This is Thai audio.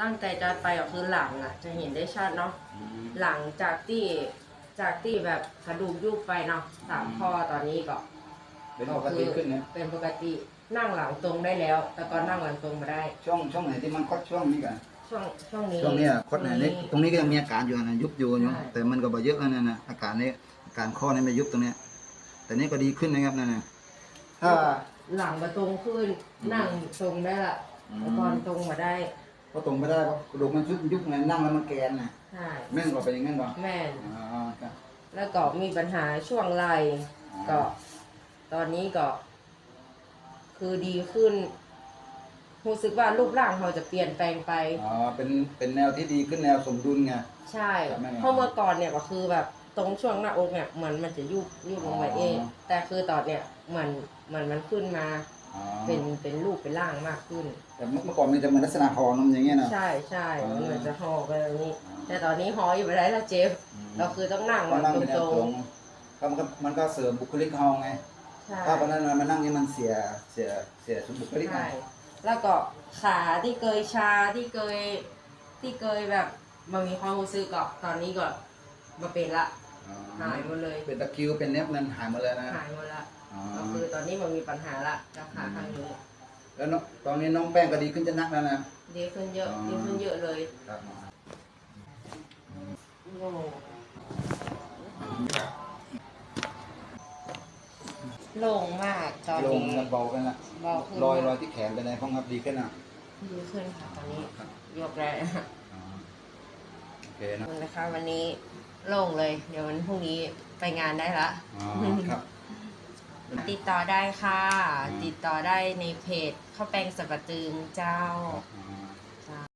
ตั้งใจจะไปก็คือหลังอะ จะเห็นได้ชัดเนาะอืมหลังจากที่จากที่แบบกระดูกยุบไปเนาะสามข้อตอนนี้ก็ เป็นปกติขึ้นนะเป็นปกตินั่งหลังตรงได้แล้ว แต่ก่อนนั่งหลังตรงมาได้ ช่วงช่วงไหนที่มันคดช่วงนี้กันช่วงช่วงนี้ ช่วงเนี้ยคดไหนนี่ตรงนี้ก็ยังมีอาการอยู่นะยุบอยู่อยู่ใช่ แต่มันก็บ่เยอะแล้วนะนะอาการนี้อาการข้อนี้ไม่ยุบตรงเนี้ยแต่นี่ก็ดีขึ้นนะครับนั่นนะถ้า หลังมาตรงขึ้น นั่งตรงได้ละอืม แต่ก่อนตรงมาได้ พอตรงไม่ได้ก็กระดูกมันยุบยุบไงนั่งแล้วมันแกนนะใช่แม่นก็เป็นอย่างนั้นบ่แม่นอ๋อครับแล้วก็มีปัญหาช่วงไหล่ก็ ตอนนี้ก็ คือดีขึ้นรู้สึกว่ารูปร่างเราจะเปลี่ยนแปลงไป อ๋อเป็นเป็นแนวที่ดีขึ้นแนวสมดุลไง ใช่ครับแม่นเพราะเมื่อก่อนเนี่ยก็คือแบบตรงช่วงหน้าอกเนี่ยเหมือนมันจะยุบยุบลงมาเองอ๋อแต่คือตอนเนี่ยเหมือนเหมือนมันขึ้นมาอ๋อ เป็นเป็นรูปเป็นร่างมากขึ้น แต่เมื่อก่อนมันจะเหมือนลักษณะหอนมอย่างเงี้ยนะใช่ใช่อ๋อมันเหมือนจะห่อไปแบบนี้อ๋อแต่ตอนนี้ห่ออยู่ไปได้แล้วเจ็บอืมเราคือต้องนั่งก็แบบนั่งตเป็นแนวรตรงงก็มันก็มันก็เสริมบุคลิกเขาไงๆใช่ถ้าวันนั้นมันมานั่งนี่มันเสียเสียเสียบุคลิกไงใช่แล้วก็ขาที่เคยชาที่เคยที่เคยแบบมันมีความรู้สึกก็ตอนนี้ก็มาเป็นละอ๋อ หายหมดเลยเป็นตะคริวเป็นเน็บนั่นหายหมดเลยนะหายหมดละอ๋อก็คือตอนนี้มันมีปัญหาละกับขาข้างนี้แล้วน้องตอนนี้น้องแป้งก็ดีขึ้นจะนักแล้วนะดีขึ้นเยอะอ๋อดีขึ้นเยอะเลยครับโล่งโล่งมากตอนลงนี้กันเบากันละเบาขึ้นรอยรอยที่แขนเป็นไงพ้องครับดีขึ้นอะดีขึ้นค่ะตอนนี้ครับยกได้อ๋อโอเคนะคุณนะคะวันนี้ โล่งเลย เดี๋ยววันพรุ่งนี้ไปงานได้ละ อ๋อครับ ติดต่อได้ค่ะ อืม ติดต่อได้ในเพจข้าวแป้งสับปะตึงเจ้า อ๋อ